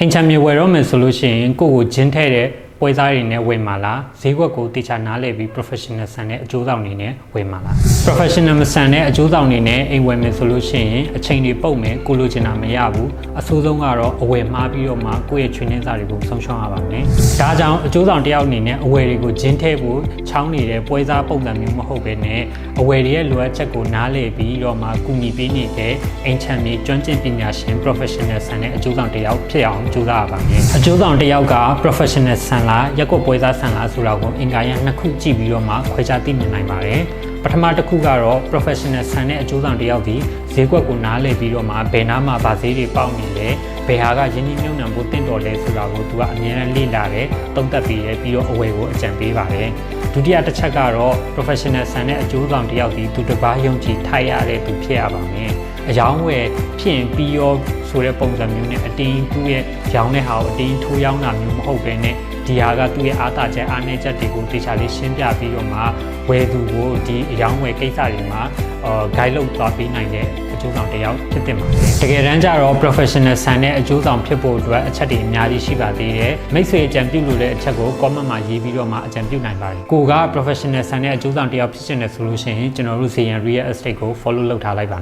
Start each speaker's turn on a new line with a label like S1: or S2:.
S1: အင်ချမ်းမြေဝယ်တော့မယ်ဆိုလို့ရှိရင်ကိုယ့်ကိုဂျင်းထဲတဲ့ ပွဲစားတွေနဲ့ဝယ်မှာလားဈေးကွက်ကိုတေချာနားလည်ပြီး professional ဆန်တဲ့အကျိုးဆောင်တွေနဲ့ဝယ်မှာလား professional မဆန်တဲ့အကျိုးဆောင်တွေနဲ့အိမ်ဝယ်မယ်ဆိုလို့ရှိရင်အချိန်တွေပုတ်မယ်ကိုလိုချင်တာမရဘူးအဆိုးဆုံးကတော့အဝယ်မှားပြီးတော့မှကိုယ့်ရဲ့ချွေးနှင်းစာတွေကိုဆုံးရှုံးရပါမယ်ဒါကြောင့်အကျိုးဆောင်တစ်ယောက်အနေနဲ့အဝယ်တွေကိုဂျင်းထဲဖို့ချောင်းနေတဲ့ပွဲစားပုံစံမျိုးမဟုတ်ဘဲနဲ့အဝယ်တွေရဲ့လိုအပ်ချက်ကိုနားလည်ပြီးတော့မှကူညီပေးနေတဲ့အိမ်ချမ်းမြေကျွမ်းကျင်ပညာရှင် professional ဆန်တဲ့အကျိုးဆောင်တစ်ယောက်ဖြစ်အောင်ကြိုးစားရပါမယ်အကျိုးဆောင်တစ်ယောက်က professional ဆန်လားရက်ကွက်ပွဲစားဆန်လားဆိုတာကိုအင်္ဂါရနှစ်ခုကြည့်ပြီးတော့မှခွဲခြားသိမြင်နိုင်ပါတယ်ပထမတစ်ခုကတော့ professional ဆန်တဲ့အကျိုးဆောင်တစ်ယောက်ဒီဈေးကွက်ကိုနားလည်ပြီးတော့မှဘယ်နားမှာဗာဈေးတွေပေါက်နေလဲဘယ်ဟာကယင်းနှိမ့်ညွန့်နှံဖို့တင့်တော်လဲဆိုတာကိုသူကအမြဲတမ်းလေ့လာတယ်သုံးသပ်ပြီးတယ်ပြီးတော့အဝယ်ကိုအကြံပေးပါတယ်ဒုတိယတစ်ချက်ကတော့ professional ဆန်တဲ့အကျိုးဆောင်တစ်ယောက်ဒီသူတစ်ပါးယုံကြည်ထိုက်ရတဲ့သူဖြစ်ရပါမယ်အယောင်းဝယ်ဖြစ်ရင်ပြီးရော ဆိုတဲ့ပုံစံမျိုးနဲ့အတင်းသူ့ရဲ့ရောင်းတဲ့ဟာကိုအတင်းထိုးရောင်းတာမျိုးမဟုတ်ဘဲနဲ့ဒီဟာကသူ့ရဲ့အားသာချက်အားနည်းချက်တွေကိုတေချာလေးရှင်းပြပြီးတော့မှဝယ်သူကိုဒီအယောင်းဝယ်ကိစ္စတွေမှာအာ guide လုပ်သွားပေးနိုင်တဲ့အကျိုးဆောင်တစ်ယောက်ဖြစ်တင်ပါတယ်တကယ်တမ်းကျတော့ professional ဆန်တဲ့အကျိုးဆောင်ဖြစ်ဖို့အတွက်အချက်တွေအများကြီးရှိပါသေးတယ်မိတ်ဆွေအကြံပြုလို့တဲ့အချက်ကို comment မှာရေးပြီးတော့မှအကြံပြုနိုင်ပါတယ်ကိုက professional ဆန်တဲ့အကျိုးဆောင်တစ်ယောက်ဖြစ်ချင်တယ်ဆိုလို့ရှိရင်ကျွန်တော်တို့ Zayan Real Estate ကို follow လုပ်ထားလိုက်ပါ